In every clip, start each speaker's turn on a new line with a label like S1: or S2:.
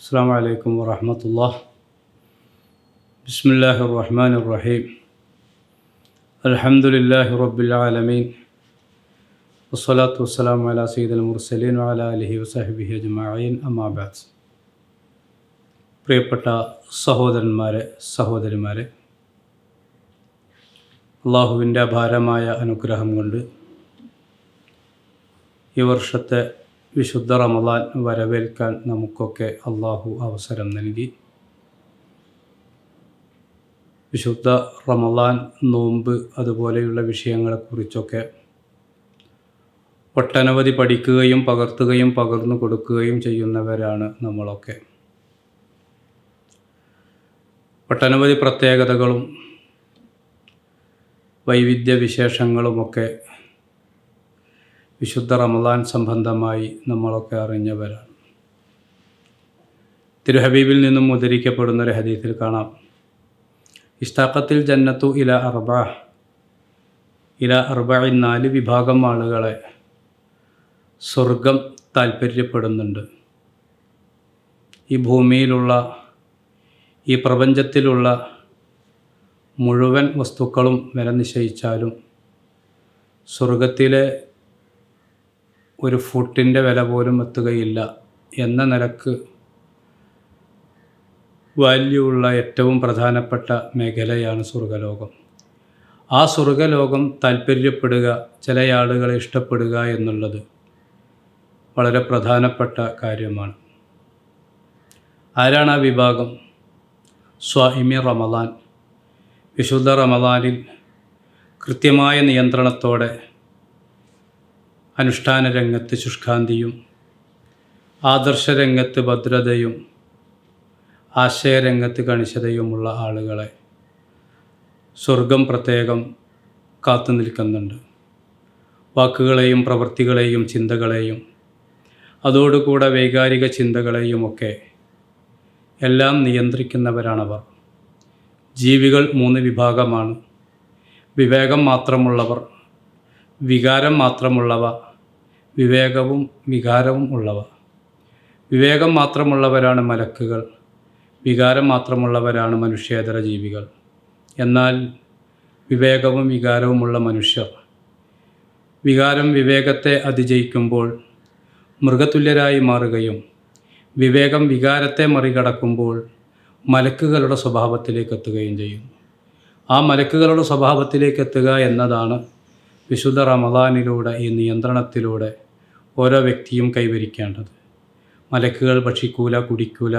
S1: السلام عليكم ورحمة الله بسم الله الرحمن الرحيم الحمد لله رب العالمين والصلاة والسلام على سيد المرسلين وعلى آله وصحبه أجمعين أما بعد പ്രിയപ്പെട്ട സഹോദരന്മാരെ സഹോദരിമാരെ അള്ളാഹുവിൻ്റെ അപാരമായ അനുഗ്രഹം കൊണ്ട് ഈ വർഷത്തെ വിശുദ്ധ റമദാൻ വരവേൽക്കാൻ നമുക്കൊക്കെ അള്ളാഹു അവസരം നൽകി. വിശുദ്ധ റമദാൻ നോമ്പ് അതുപോലെയുള്ള വിഷയങ്ങളെക്കുറിച്ചൊക്കെ ഒട്ടനവധി പഠിക്കുകയും പകർത്തുകയും പകർന്നു കൊടുക്കുകയും ചെയ്യുന്നവരാണ് നമ്മളൊക്കെ. ഒട്ടനവധി പ്രത്യേകതകളും വൈവിധ്യ വിശേഷങ്ങളുമൊക്കെ വിശുദ്ധ റമദാൻ സംബന്ധമായി നമ്മളൊക്കെ അറിഞ്ഞവരാണ്. തിരുഹബീബിൽ നിന്നും ഉദ്ധരിക്കപ്പെടുന്ന ഒരു ഹദീത്തിൽ കാണാം. ഇഷ്താഖത്തിൽ ജന്നത്തു ഇല അർബ ഇല അർബഇൻ നാല് വിഭാഗം ആളുകളെ സ്വർഗം താല്പര്യപ്പെടുന്നുണ്ട്. ഈ ഭൂമിയിലുള്ള ഈ പ്രപഞ്ചത്തിലുള്ള മുഴുവൻ വസ്തുക്കളും വില നിശ്ചയിച്ചാലും സ്വർഗത്തിലെ ഒരു ഫുട്ടിന്റെ വില പോലും എത്തുകയില്ല എന്ന നിലയ്ക്ക് വാല്യൂ ഉള്ള ഏറ്റവും പ്രധാനപ്പെട്ട മേഖലയാണ് സ്വർഗലോകം. ആ സ്വർഗലോകം താല്പര്യപ്പെടുക ചില ആളുകളെ ഇഷ്ടപ്പെടുക എന്നുള്ളത് വളരെ പ്രധാനപ്പെട്ട കാര്യമാണ്. ആരാണ് ആ വിഭാഗം? സ്വാഹിമി റമദാൻ. വിശുദ്ധ റമദാനിൽ കൃത്യമായ നിയന്ത്രണത്തോടെ അനുഷ്ഠാന രംഗത്ത് ശുഷ്കാന്തിയും ആദർശരംഗത്ത് ഭദ്രതയും ആശയരംഗത്ത് കണിശതയുമുള്ള ആളുകളെ സ്വർഗം പ്രത്യേകം കാത്തു നിൽക്കുന്നുണ്ട്. വാക്കുകളെയും പ്രവൃത്തികളെയും ചിന്തകളെയും അതോടുകൂടെ വൈകാരിക ചിന്തകളെയുമൊക്കെ എല്ലാം നിയന്ത്രിക്കുന്നവരാണവർ. ജീവികൾ മൂന്ന് വിഭാഗമാണ്. വിവേകം മാത്രമുള്ളവർ വികാരം മാത്രമുള്ളവ വിവേകവും വികാരവും ഉള്ളവ. വിവേകം മാത്രമുള്ളവരാണ് മലക്കുകൾ. വികാരം മാത്രമുള്ളവരാണ് മനുഷ്യേതര ജീവികൾ. എന്നാൽ വിവേകവും വികാരവുമുള്ള മനുഷ്യർ. വികാരം വിവേകത്തെ അതിജയിക്കുമ്പോൾ മൃഗതുല്യരായി മാറുകയും വിവേകം വികാരത്തെ മറികടക്കുമ്പോൾ മലക്കുകളുടെ സ്വഭാവത്തിലേക്ക് എത്തുകയും ചെയ്യുന്നു ആ മലക്കുകളുടെ സ്വഭാവത്തിലേക്ക് എത്തുക എന്നതാണ് വിശുദ്ധ റമദാനിലൂടെ ഈ നിയന്ത്രണത്തിലൂടെ ഓരോ വ്യക്തിയും കൈവരിക്കേണ്ടത്. മലക്കുകൾ ഭക്ഷിക്കൂല കുടിക്കൂല.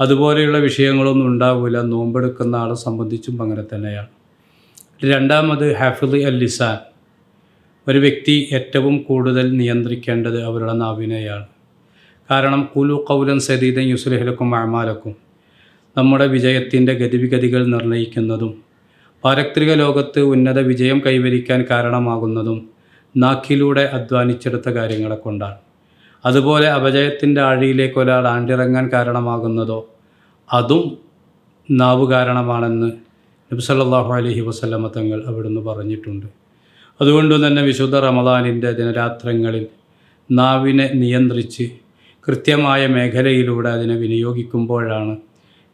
S1: അതുപോലെയുള്ള വിഷയങ്ങളൊന്നും ഉണ്ടാവില്ല നോമ്പെടുക്കുന്ന ആളെ സംബന്ധിച്ചും അങ്ങനെ തന്നെയാണ്. രണ്ടാമത് ഹാഫിദ് അൽ ലിസാൻ. ഒരു വ്യക്തി ഏറ്റവും കൂടുതൽ നിയന്ത്രിക്കേണ്ടത് അവരുടെ നാവിനെയാണ്. കാരണം കുലു കൗലൻ സരീദൻ യുസുലഹലക്കും അമാലക്കും നമ്മുടെ വിജയത്തിന്റെ ഗതിവിഗതികൾ നിർണയിക്കുന്നതും പാരത്രിക ലോകത്ത് ഉന്നത വിജയം കൈവരിക്കാൻ കാരണമാകുന്നതും നാക്കിലൂടെ അധ്വാനിച്ചെടുത്ത കാര്യങ്ങളെ കൊണ്ടാണ്. അതുപോലെ അപജയത്തിന്റെ ആഴിയിലേക്ക് ഒരാൾ ആണ്ടിറങ്ങാൻ കാരണമാകുന്നതോ അതും നാവ് കാരണമാണെന്ന് നബി സല്ലല്ലാഹു അലൈഹി വസല്ലമ തങ്ങൾ അവിടുന്ന് പറഞ്ഞിട്ടുണ്ട്. അതുകൊണ്ട് തന്നെ വിശുദ്ധ റമദാനിന്റെ ദിനരാത്രങ്ങളിൽ നാവിനെ നിയന്ത്രിച്ച് കൃത്യമായ മേഖലയിലൂടെ അതിനെ വിനിയോഗിക്കുമ്പോഴാണ്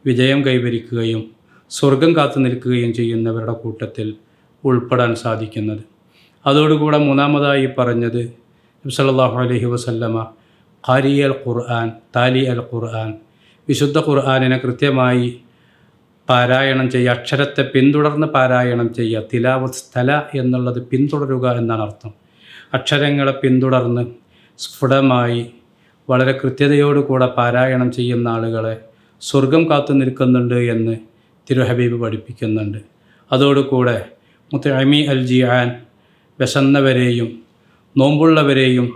S1: വിജയം കൈവരിക്കുകയും സ്വർഗം കാത്തു നിൽക്കുകയും ചെയ്യുന്നവരുടെ കൂട്ടത്തിൽ ഉൾപ്പെടാൻ സാധിക്കുന്നത്. അതോടുകൂടെ മൂന്നാമതായി പറഞ്ഞത് സല്ലല്ലാഹു അലഹി വസല്ലമ ഖാരി അൽ ഖുർആൻ താലി അൽ ഖുർആൻ വിശുദ്ധ ഖുർആാനിനെ കൃത്യമായി പാരായണം ചെയ്യുക അക്ഷരത്തെ പിന്തുടർന്ന് പാരായണം ചെയ്യുക തിലാവത് സ്ഥല എന്നുള്ളത് പിന്തുടരുക എന്നാണ് അർത്ഥം. അക്ഷരങ്ങളെ പിന്തുടർന്ന് സ്ഫുടമായി വളരെ കൃത്യതയോടുകൂടെ പാരായണം ചെയ്യുന്ന ആളുകളെ സ്വർഗം കാത്തു നിൽക്കുന്നുണ്ട് എന്ന് തിരുഹബീബ് പഠിപ്പിക്കുന്നുണ്ട്. അതോടുകൂടെ മുത്തഅമി അൽ ജിയാൻ വിശന്നവരെയും നോമ്പുള്ളവരെയും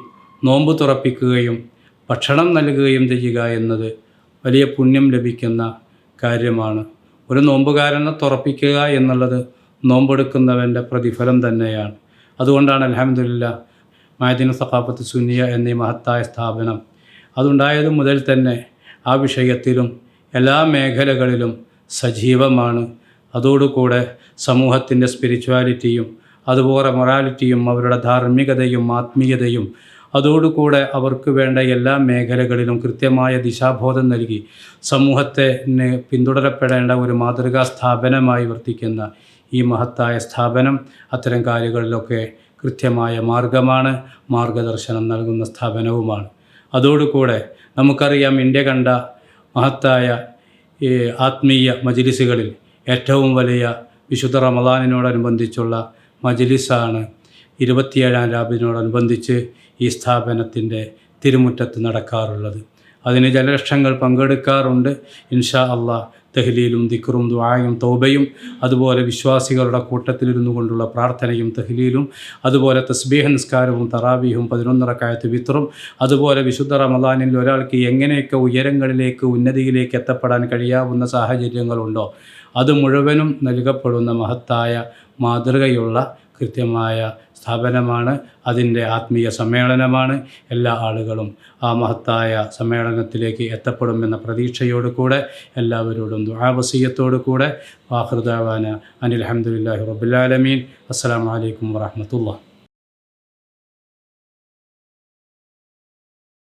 S1: നോമ്പ് തുറപ്പിക്കുകയും ഭക്ഷണം നൽകുകയും ചെയ്യുക എന്നത് വലിയ പുണ്യം ലഭിക്കുന്ന കാര്യമാണ്. ഒരു നോമ്പുകാരനെ തുറപ്പിക്കുക എന്നുള്ളത് നോമ്പെടുക്കുന്നവന്റെ പ്രതിഫലം തന്നെയാണ്. അതുകൊണ്ടാണ് അലഹമില്ല മായദിന സഖാഫത്ത് സുനിയ എന്നീ മഹത്തായ സ്ഥാപനം അതുണ്ടായത് മുതൽ തന്നെ ആ വിഷയത്തിലും എല്ലാ മേഖലകളിലും സജീവമാണ്. അതോടുകൂടെ സമൂഹത്തിന്റെ സ്പിരിച്വാലിറ്റിയും അതുപോലെ മൊറാലിറ്റിയും അവരുടെ ധാർമ്മികതയും ആത്മീയതയും അതോടുകൂടെ അവർക്ക് വേണ്ട എല്ലാ മേഖലകളിലും കൃത്യമായ ദിശാബോധം നൽകി സമൂഹത്തെ പിന്തുടരപ്പെടേണ്ട ഒരു മാതൃകാ സ്ഥാപനമായി വർത്തിക്കുന്ന ഈ മഹത്തായ സ്ഥാപനം അത്തരം കാര്യങ്ങളിലൊക്കെ കൃത്യമായ മാർഗമാണ് മാർഗദർശനം നൽകുന്ന സ്ഥാപനവുമാണ്. അതോടുകൂടെ നമുക്കറിയാം ഇന്ത്യ കണ്ട മഹത്തായ ആത്മീയ മജിലിസുകളിൽ ഏറ്റവും വലിയ വിശുദ്ധ റമദാനിനോടനുബന്ധിച്ചുള്ള മജിലിസാണ് ഇരുപത്തിയേഴാം രാബിനോടനുബന്ധിച്ച് ഈ സ്ഥാപനത്തിന്റെ തിരുമുറ്റത്ത് നടക്കാറുള്ളത്. അതിന് ജലലക്ഷങ്ങൾ പങ്കെടുക്കാറുണ്ട്. ഇൻഷാ അള്ളാഹ് തെഹ്ലീലും ദിക്റും ദുആയും തൗബയും അതുപോലെ വിശ്വാസികളുടെ കൂട്ടത്തിലിരുന്നു കൊണ്ടുള്ള പ്രാർത്ഥനയും തെഹ്ലീലും അതുപോലെ തസ്ബീഹ നിസ്കാരവും തറാവീഹും പതിനൊന്നരക്കായത്ത് വിത്രും അതുപോലെ വിശുദ്ധ റമദാനിൽ ഒരാൾക്ക് എങ്ങനെയൊക്കെ ഉയരങ്ങളിലേക്ക് ഉന്നതിയിലേക്ക് എത്തപ്പെടാൻ കഴിയാവുന്ന സാഹചര്യങ്ങളുണ്ടോ? അത് മുഴുവനും നൽകപ്പെടുന്ന മഹത്തായ മാതൃകയുള്ള കൃത്യമായ സ്ഥാപനമാണ്. അതിന്റെ ആത്മീയ സമ്മേളനമാണ്. എല്ലാ ആളുകളും ആ മഹത്തായ സമ്മേളനത്തിലേക്ക് എത്തപ്പെടുമെന്ന പ്രതീക്ഷയോടുകൂടെ എല്ലാവരോടും ദുരാവസീയത്തോടു കൂടെ വാഹൃദാവാന അനിൽ അഹമ്മദില്ലാഹി റബുല്ലാലമീൻ അസ്സാം വലൈക്കും വാഹമത്തുള്ള